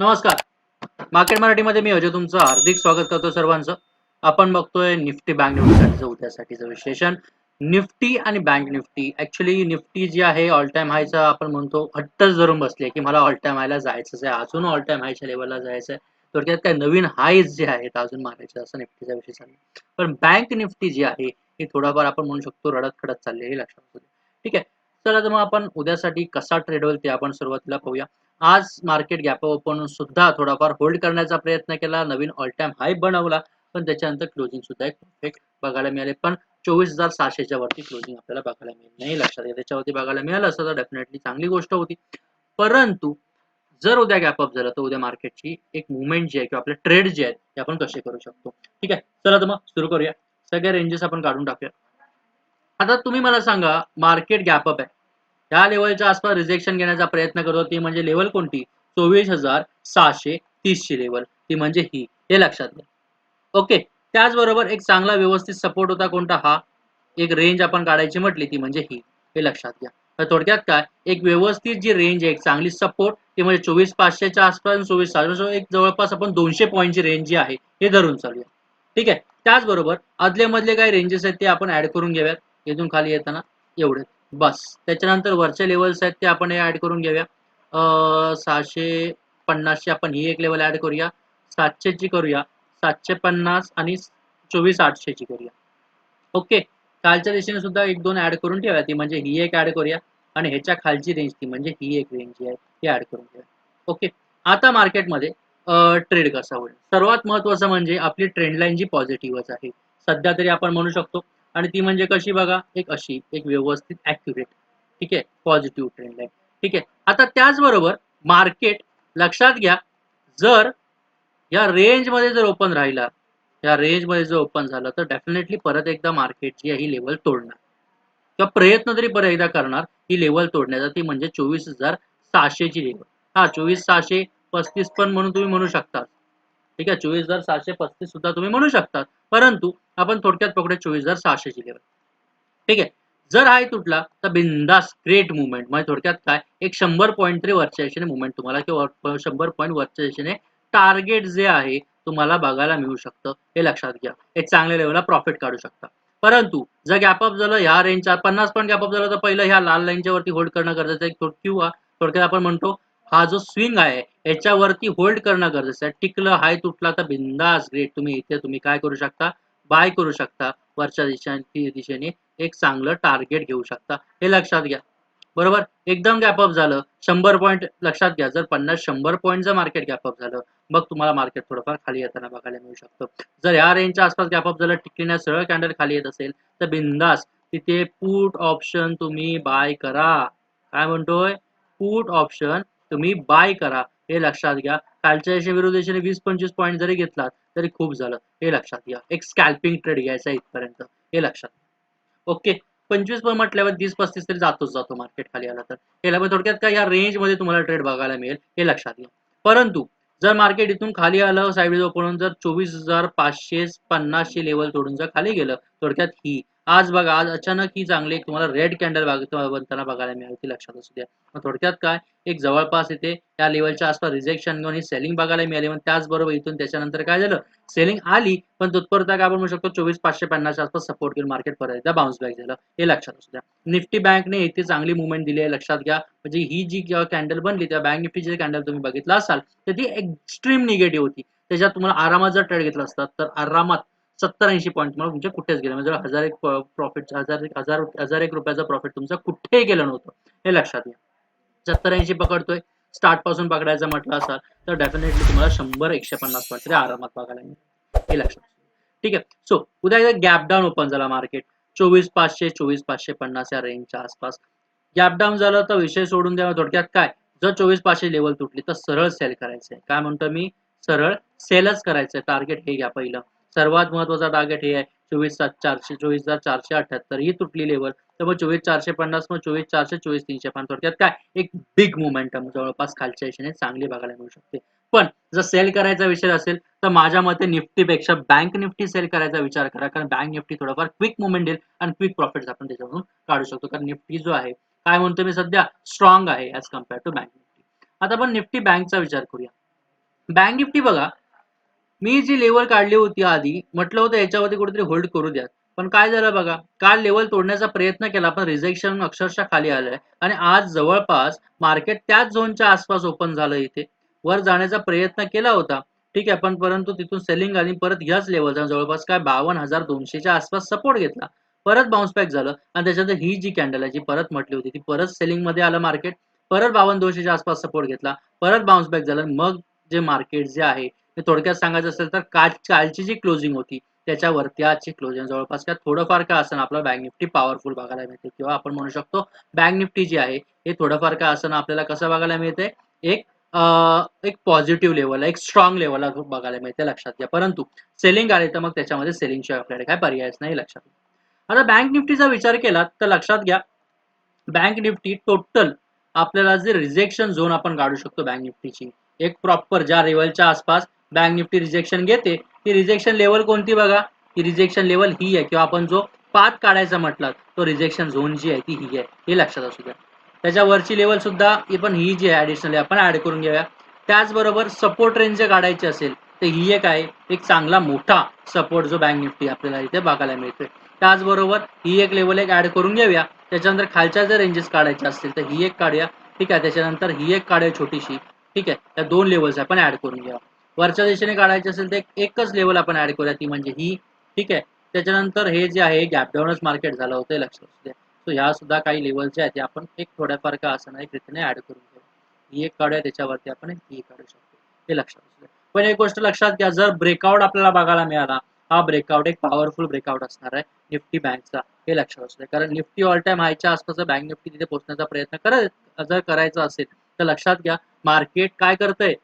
नमस्कार. मार्केट मराठीमध्ये मी अजय तुमचं हार्दिक स्वागत करतो सर्वांचं. आपण बघतोय निफ्टी बँक निफ्टीसाठीचं उद्यासाठीचं विश्लेषण. निफ्टी आणि बँक निफ्टी ऍक्च्युली निफ्टी जी आहे ऑल टाइम हायचा आपण म्हणतो हट्टच धरून बसली की मला ऑल टाइम हायला जायचंच आहे. अजून ऑल टाइम हायच्या लेवलला जायचं आहे थोडक्यात काय नवीन हायज जे आहेत अजून मारायचे असं निफ्टीचा विषय चालू पण बँक निफ्टी जी आहे ही थोडाफार आपण म्हणू शकतो रडत खडत चाललेली हे लक्षात ठीक आहे. चला तर मग आपण उद्यासाठी कसा ट्रेड होईल ते आपण सुरुवातीला पाहूया. आज मार्केट गॅप ओपन सुद्धा थोडाफार होल्ड करण्याचा प्रयत्न केला. नवीन ऑल टाइम हाय बनवला. पण त्याच्यानंतर क्लोजिंग सुद्धा एक परफेक्ट बघायला मिळाले. पण चोवीस हजार सहाशेच्या वरती क्लोजिंग आपल्याला बघायला मिळेल. नाही लक्षात घ्या त्याच्यावरती बघायला मिळालं असं तर डेफिनेटली चांगली गोष्ट होती. परंतु जर उद्या गॅप अप झालं तर उद्या मार्केटची एक मुवमेंट जी आहे किंवा आपले ट्रेड जे आहेत ते आपण कसे करू शकतो? ठीक आहे? चला तर मग सुरू करूया. सगळ्या रेंजेस आपण काढून टाकूया. आता तुम्ही मला सांगा मार्केट गॅप अप आहे. ह्या लेवलच्या आसपास रिजेक्शन घेण्याचा प्रयत्न करतो. ती म्हणजे लेवल कोणती? चोवीस हजार सहाशे तीसची लेवल ती म्हणजे ही. हे लक्षात घ्या. ओके त्याचबरोबर एक चांगला व्यवस्थित सपोर्ट होता कोणता? हा. एक रेंज आपण काढायची म्हटली ती म्हणजे ही. हे लक्षात घ्या. तर थोडक्यात काय? एक व्यवस्थित जी रेंज आहे एक चांगली सपोर्ट ती म्हणजे चोवीस पाचशेच्या आसपास चोवीस सहाशे एक जवळपास आपण दोनशे पॉईंटची रेंज जी आहे हे धरून चालूया. ठीक आहे? त्याचबरोबर आदले मधले काही रेंजेस आहेत ते आपण ऍड करून घेऊयात. इथून खाली येताना एवढे बस. त्याच्यानंतर वरचे लेवल्स आहेत ते आपण ऍड करून घेऊया. सहाशे पन्नासची आपण ही एक लेवल ऍड करूया. सातशेची करूया. सातशे पन्नास आणि चोवीस आठशेची करूया. ओके. कालच्या दिशेने सुद्धा एक दोन ऍड करून ठेवा ती. म्हणजे ही एक ऍड करूया. आणि ह्याच्या खालची रेंज ती. म्हणजे ही एक रेंज जी आहे ती ऍड करून ठेवूया. ओके. आता मार्केटमध्ये ट्रेड कसा होईल? सर्वात महत्वाचं म्हणजे आपली ट्रेंड लाईन जी पॉझिटिव्हच आहे. सध्या तरी आपण म्हणू शकतो आणि ती म्हणजे कशी बघा? एक अशी एक व्यवस्थित ऍक्युरेट ठीक आहे? पॉझिटिव्ह ट्रेंड आहे ठीक आहे? आता त्याचबरोबर मार्केट लक्षात घ्या जर या रेंजमध्ये जर ओपन राहिला या रेंजमध्ये जर ओपन झालं तर डेफिनेटली परत एकदा मार्केटची ही लेवल तोडणार. किंवा प्रयत्न तरी परत एकदा करणार ही लेवल तोडण्याचा. ती म्हणजे चोवीस हजार सहाशेची लेवल हा चोवीस सहाशे पस्तीस पण म्हणून तुम्ही म्हणू शकता. ठीक आहे? चोवीस हजार सहाशे पस्तीस सुद्धा तुम्ही म्हणू शकता परंतु आपण थोडक्यात पकडे चोवीस हजार सहाशेची लेवल ठीक आहे? जर हाय तुटला तर बिंदास ग्रेट मुवमेंट म्हणजे थोडक्यात काय? एक शंभर पॉईंट तरी वरच्या दिशेने मुवमेंट तुम्हाला किंवा शंभर पॉईंट वरच्या दिशेने टार्गेट जे आहे तुम्हाला बघायला मिळू शकतं. हे लक्षात घ्या. एक चांगल्या लेवलला प्रॉफिट काढू शकता. परंतु जर गॅपअप झालं ह्या रेंजच्या पन्नास पॉईंट गॅपअप झालं तर पहिलं ह्या लाल लाईनच्या वरती होल्ड करणं गरजेचं आहे. थोड- किंवा थोडक्यात आपण म्हणतो हा जो स्विंग आहे याच्यावरती होल्ड करणं गरजेचं आहे. टिकलं हाय तुटला तर बिंदास ग्रेट तुम्ही इथे तुम्ही काय करू शकता? बाय करू शकता. वरच्या दिशेने दिशेने एक चांगलं टार्गेट घेऊ शकता. हे लक्षात घ्या. बरोबर? एकदम गॅपअप झालं. शंभर पॉईंट लक्षात घ्या. जर पन्नास शंभर पॉईंट मार्केट गॅपअप झालं मग तुम्हाला मार्केट थोडंफार खाली येताना बघायला मिळू शकतं. जर या रेंजच्या आसपास गॅपअप झालं टिकण्यात सरळ कॅन्डल खाली येत असेल तर बिंदास तिथे पुट ऑप्शन तुम्ही बाय करा. काय म्हणतोय? पुट ऑप्शन तुम्ही बाय करा हे लक्षात घ्या. कालच्या याच्या विरोध दिशेने वीस पंचवीस पॉईंट जरी घेतला तरी खूप झालं. हे लक्षात घ्या. एक स्कॅल्पिंग ट्रेड घ्यायचा इथपर्यंत. हे लक्षात ओके पंचवीस पण म्हटल्यावर तीस पस्तीस तरी जातोच जातो मार्केट खाली आला तर. हे पण थोडक्यात का या रेंजमध्ये तुम्हाला ट्रेड बघायला मिळेल हे लक्षात घ्या. परंतु जर मार्केट इथून खाली आलं साईड ओपन जर चोवीस हजार पाचशे पन्नासशे लेवल तोडून जर खाली गेलं थोडक्यात ही. आज बघा आज अचानक ही चांगली एक तुम्हाला रेड कॅन्डल बनताना बघायला मिळाली ती लक्षात असू द्या. मग थोडक्यात काय? एक जवळपास इथे या लेवलच्या आसपास रिजेक्शन घेऊन ही सेलिंग बघायला मिळाली. मग त्याचबरोबर इथून त्याच्यानंतर काय झालं? सेलिंग आली पण तत्परता काय आपण म्हणू शकतो? चोवीस पाचशे पन्नासच्या आसपास सपोर्ट घेऊन मार्केट परत एकदा बाउन्स बॅक झालं. हे लक्षात असू द्या. निफ्टी बँकने इथे चांगली मुवमेंट दिली आहे लक्षात घ्या. म्हणजे ही जी कॅन्डल बनली त्या बँक निफ्टीची कॅन्डल तुम्ही बघितला असाल तर ती एक्स्ट्रीम निगेटिव्ह होती. त्याच्यात तुम्हाला आरामात जर ट्रेड घेतला असतात तर आरामात सत्तर ऐंशी पॉईंट तुम्हाला तुमच्या कुठेच गेले. म्हणजे हजार एक प्रॉफिट हजार एक हजार हजार एक रुपयाचा प्रॉफिट तुमचा कुठेही गेलं नव्हतं. हे लक्षात घ्या. सत्तर ऐंशी पकडतोय. स्टार्टपासून पकडायचं म्हटलं असाल तर डेफिनेटली तुम्हाला शंभर एकशे पन्नास पॉईंट तरी आरामात बघायला मिळेल हे लक्षात ठीक आहे. सो उद्या एकदा गॅप डाऊन ओपन झाला मार्केट चोवीस पाचशे चोवीस पाचशे पन्नास या रेंजच्या आसपास. गॅप डाऊन झालं तर विषय सोडून द्या. थोडक्यात काय? जर चोवीस पाचशे लेवल तुटली तर सरळ सेल करायचंय. काय म्हणतो मी? सरळ सेलच करायचंय. टार्गेट हे घ्या पहिलं. सर्वात महत्त्वाचा टार्गेट हे आहे चोवीस सात चारशे चोवीस हजार चारशे अठ्याहत्तर ही तुटली लेवल तर मग चोवीस चारशे पन्नास मग चोवीस चारशे चोवीस तीनशे पण थोडक्यात काय? एक बिग मुवमेंटम जवळपास खालच्या दिशेने चांगली बघायला मिळू शकते. पण जर सेल करायचा विषय असेल तर माझ्या मते निफ्टीपेक्षा बँक निफ्टी सेल करायचा विचार करा. कारण बँक निफ्टी थोडंफार क्विक मुवमेंट देईल आणि क्विक प्रॉफिट आपण त्याच्यावरून काढू शकतो. कारण निफ्टी जो आहे काय म्हणतो मी सध्या? स्ट्रॉंग आहे as compare to bank Nifty. आता आपण निफ्टी बँकचा विचार करूया. बँक निफ्टी बघा मी जी लेवल काढली होती आधी म्हटलं होतं याच्यावरती कुठेतरी होल्ड करू द्या पण काय झालं बघा काल लेवल तोडण्याचा प्रयत्न केला पण रिजेक्शन अक्षरशः खाली आलंय. आणि आज जवळपास मार्केट त्याच झोनच्या आसपास ओपन झालं इथे. वर जाण्याचा प्रयत्न केला होता. ठीक आहे पण परंतु तिथून सेलिंग आली परत ह्याच लेवलचा जवळपास काय बावन्न हजार दोनशेच्या आसपास सपोर्ट घेतला. परत बाउन्स बॅक झालं. आणि त्याच्यानंतर ही जी कॅन्डल आहे जी परत म्हटली होती ती परत सेलिंगमध्ये आलं मार्केट परत बावन्न दोनशेच्या आसपास सपोर्ट घेतला. परत बाउन्स बॅक झालं. मग जे मार्केट जे आहे थोडक्यात सांगायचं असेल तर काल कालची जी क्लोजिंग होती त्याच्यावरती आजची क्लोजिंग जवळपास काय थोडंफार काय असं आपल्याला बँक निफ्टी पॉवरफुल बघायला मिळते. किंवा आपण म्हणू शकतो बँक निफ्टी जी आहे हे थोडंफार काय असं आपल्याला कसं बघायला मिळते? एक एक पॉझिटिव्ह लेवल एक स्ट्रॉंग लेवलला बघायला मिळते लक्षात घ्या. परंतु सेलिंग आले तर मग त्याच्यामध्ये सेलिंगशिवाय आपल्याकडे काय पर्यायच नाही लक्षात आता बँक निफ्टीचा विचार केला तर लक्षात घ्या बँक निफ्टी टोटल आपल्याला जे रिजेक्शन झोन आपण काढू शकतो बँक निफ्टीची एक प्रॉपर ज्या लेवलच्या आसपास बँक निफ्टी रिजेक्शन घेते. ती रिजेक्शन लेवल कोणती बघा? ती रिजेक्शन लेवल ही आहे. किंवा आपण जो पाथ काढायचा म्हटलं तो रिजेक्शन झोन जी आहे ती ही आहे. हे लक्षात असू द्या. त्याच्यावरची लेवल सुद्धा पण ही जी आहे ॲडिशनल आपण ॲड करून घेऊया. त्याचबरोबर सपोर्ट रेंज जे काढायची असेल तर ही एक आहे एक चांगला मोठा सपोर्ट जो बँक निफ्टी आपल्याला इथे बघायला मिळतोय. त्याचबरोबर ही एक लेवल एक ॲड करून घेऊया. त्याच्यानंतर खालच्या जर रेंजेस काढायच्या असतील तर ही एक काढूया. ठीक आहे? त्याच्यानंतर ही एक काढूया छोटीशी. ठीक आहे? त्या दोन लेवल्स आपण ऍड करून घ्या वरच्या दिशेने काढायचे असेल तर एकच लेवल आपण ऍड करूया ती म्हणजे ही ठीक आहे? त्याच्यानंतर हे जे आहे गॅपडाऊनच मार्केट झालं होतं लक्षात असू द्या. सो ह्या सुद्धा काही लेवल जे आहेत ते आपण एक थोड्याफार का असं नाही रीतीने ऍड करून घेऊ ही एक काढूया त्याच्यावरती आपण ही काढू शकतो. हे लक्षात असू द्या. पण एक गोष्ट लक्षात घ्या जर ब्रेकआउट आपल्याला बघायला मिळाला हा ब्रेकआउट एक पॉवरफुल ब्रेकआउट असणार आहे निफ्टी बँकचा हे लक्षात असू द्या. कारण निफ्टी ऑल टाइम हायच्या आसपास बँक निफ्टी तिथे पोहोचण्याचा प्रयत्न करत जर करायचा असेल तर लक्षात घ्या मार्केट काय करतंय?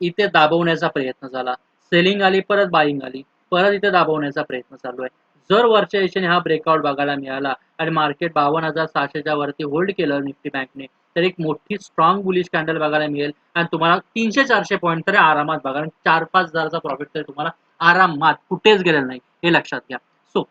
इथे दाबवण्याचा प्रयत्न झाला. सेलिंग आली परत बाईंग आली परत इथे दाबवण्याचा प्रयत्न चालू आहे. जर वरच्या दिशेने हा ब्रेकआउट बघायला मिळाला आणि मार्केट बावन्न हजार सहाशेच्या वरती होल्ड केलं निफ्टी बँकने तर एक मोठी स्ट्रॉंग बुलिश कॅन्डल बघायला मिळेल आणि तुम्हाला तीनशे चारशे पॉईंट तरी आरामात बघा. आणि चार पाच हजारचा प्रॉफिट तरी तुम्हाला आरामात कुठेच गेलेलं नाही हे लक्षात घ्या. सो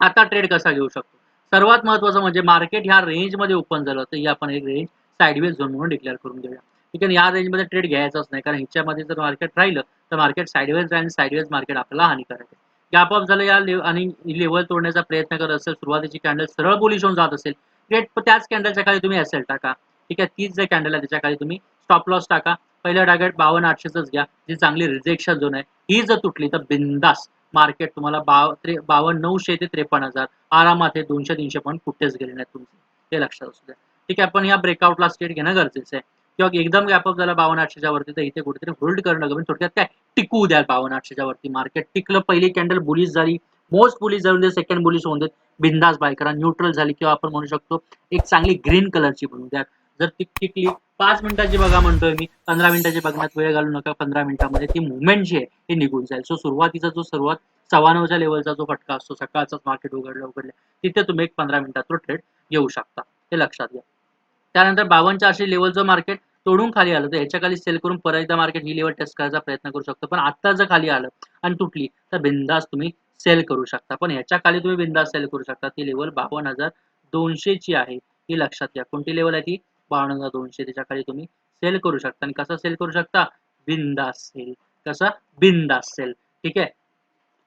आता ट्रेड कसा घेऊ शकतो? सर्वात महत्वाचं म्हणजे मार्केट ह्या रेंजमध्ये ओपन झालं तर ही आपण एक रेंज साईडवेज झोन म्हणून डिक्लेअर करून घेऊया. ठीक आहे या रेंजमध्ये ट्रेड घ्यायचाच नाही. कारण ह्याच्यामध्ये जर मार्केट राहिलं तर मार्केट साईडवेज राहील साईडवेज मार्केट आपल्याला हानिकारक आहे. गॅप अप झालं या लेव आणि लेवल तोडण्याचा प्रयत्न करत असेल सुरुवातीची कॅन्डल सरळ पोलिश होऊन जात असेल ट्रेड त्याच कॅन्डलच्या खाली तुम्ही असेल टाका. ठीक आहे? तीच जे कॅन्डल आहे त्याच्याखाली तुम्ही स्टॉप लॉस टाका. पहिलं टार्गेट बावन्न आठशेच घ्या. जी चांगली रिजेक्शन झोन आहे ही जर तुटली तर बिंदास मार्केट तुम्हाला बाव त्रे बावन्न नऊशे ते त्रेपन्न हजार आरामात हे दोनशे तीनशे पण कुठेच गेले नाहीत तुमचे. ते लक्षात असू द्या. ठीक आहे? पण या ब्रेकआउटला स्टेट घेणं गरजेचं आहे. किंवा एकदम गॅपअप झाला बावन्न आठशेच्या वरती तर इथे कुठेतरी होल्ड करणं गरजेचं म्हणजे थोडक्यात काय? टिकू द्या बावन्न आठशेच्या वरती. मार्केट टिकलं पहिली कॅन्डल बुलिश झाली. मोस्ट बुलिश जाऊन दे सेकंड बुलिश होऊन देत. बिंदास बाय करा न्यूट्रल झाली किंवा आपण म्हणू शकतो एक चांगली ग्रीन कलरची बनवू द्या जर ती टिकली पाच मिनिटाची बघा म्हणतोय मी. पंधरा मिनिटाची बघण्यात वेळ घालू नका. पंधरा मिनिटामध्ये ती मुवमेंट जी आहे ती निघून जाईल. सो सुरुवातीचा जो सुरुवात सव्वानऊच्या लेवलचा जो फटका असतो सकाळचाच मार्केट उघडलं उघडलं तिथे तुम्ही एक पंधरा मिनिटात तो ट्रेड घेऊ शकता. हे लक्षात घ्या. त्यानंतर बावन्न चारशे लेवलचं मार्केट तोडून खाली आलं तर याच्या खाली सेल करून परत एकदा मार्केट ही लेवल टेस्ट करायचा प्रयत्न करू शकतो. पण आता जर खाली आलं आणि तुटली तर बिंदास तुम्ही सेल करू शकता. पण याच्या खाली तुम्ही बिंदास सेल करू शकता. ती लेवल बावन्न हजार दोनशेची आहे ही लक्षात घ्या. कोणती लेवल आहे ती? बावन्न हजार दोनशे. त्याच्याखाली तुम्ही सेल करू शकता. आणि कसं सेल करू शकता? बिंदास सेल कसं? बिंदास सेल ठीक आहे?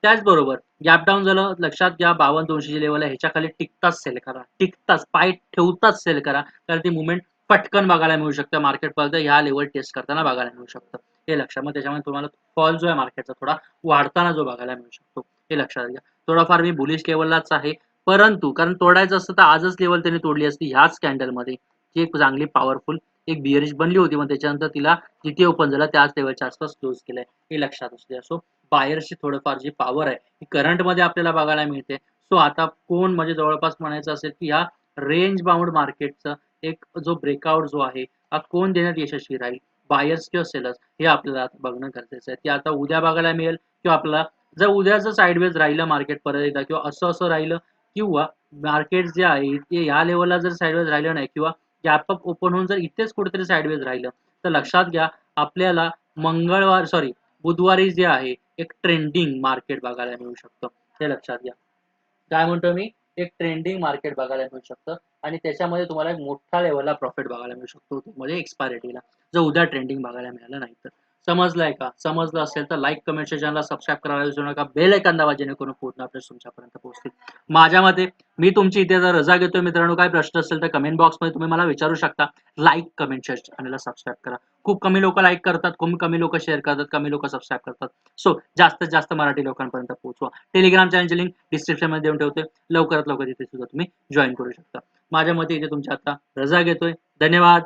त्याचबरोबर गॅप डाऊन झालं लक्षात घ्या बावन्न दोनशे लेवल आहे ह्याच्या खाली टिकताच सेल करा. टिकताच पाय ठेवताच सेल करा. कारण ती मुवमेंट पटकन बघायला मिळू शकतं. मार्केट पर्यंत ह्या लेवल टेस्ट करताना बघायला मिळू शकतं. हे लक्षात मग त्याच्यामध्ये तुम्हाला फॉल जो आहे मार्केटचा थोडा वाढताना जो बघायला मिळू शकतो. हे लक्षात घ्या. थोडाफार मी बुलिश लेवललाच आहे. परंतु कारण तोडायचं असतं तर आजच लेवल त्यांनी तोडली असती ह्याच कॅन्डलमध्ये जी एक चांगली पॉवरफुल एक बिअरिश बनली होती. मग त्याच्यानंतर तिला जिथे ओपन झाला. त्याच लेवलच्या आसपास क्लोज केलंय. हे लक्षात असू द्या. सो बायर्सची थोडंफार जी पॉवर आहे ही करंटमध्ये आपल्याला बघायला मिळते. सो आता कोण म्हणजे जवळपास म्हणायचं असेल की ह्या रेंज बाउंड मार्केटचं एक जो ब्रेकआउट जो आहे हा कोण देण्यात यशस्वी राहील? बायर्स किंवा सेलर्स हे आपल्याला बघणं गरजेचं आहे. ते आता उद्या बघायला मिळेल किंवा आपल्याला जर उद्या जर साईडवेज राहिलं मार्केट परत एकदा किंवा असं असं राहिलं किंवा मार्केट जे आहे ते या लेवलला जर साईडवेज राहिलं नाही किंवा गॅपअप ओपन होऊन जर इथेच कुठेतरी साईडवेज राहिलं तर लक्षात घ्या आपल्याला मंगळवार सॉरी बुधवारी जे आहे एक ट्रेंडिंग मार्केट बघायला मिळू शकतं. हे लक्षात घ्या. काय म्हणतो मी? एक ट्रेंडिंग मार्केट बघायला मिळू शकतं आणि त्याच्यामध्ये तुम्हाला एक मोठा लेवलला प्रॉफिट बघायला मिळू शकतो. म्हणजे एक्सपायरिटीला जर उद्या ट्रेंडिंग बघायला मिळालं नाही तर समजलंय का? समजलं असेल तर लाईक कमेंट चॅनलला सबस्क्राईब करायला विसरू नका. बेल ऐकन दावा जेणेकरून पूर्ण अपडेट तुमच्यापर्यंत पोहोचतील. माझ्या मते मी तुमची इथे जर रजा घेतोय मित्रांनो काय प्रश्न असेल तर कमेंट बॉक्समध्ये तुम्ही मला विचारू शकता. लाईक कमेंट चॅनलला सबस्क्राईब करा. खूप कमी लोक लाईक करतात खूप कमी लोक शेअर करतात कमी लोक सबस्क्राईब करतात. सो जास्तीत जास्त मराठी लोकांपर्यंत पोहोचवा. टेलिग्राम चॅनलची लिंक डिस्क्रिप्शनमध्ये देऊन ठेवते. लवकरात लवकर तिथे सुद्धा तुम्ही जॉईन करू शकता. माझ्या मते इथे तुमच्या आता रजा घेतोय. धन्यवाद.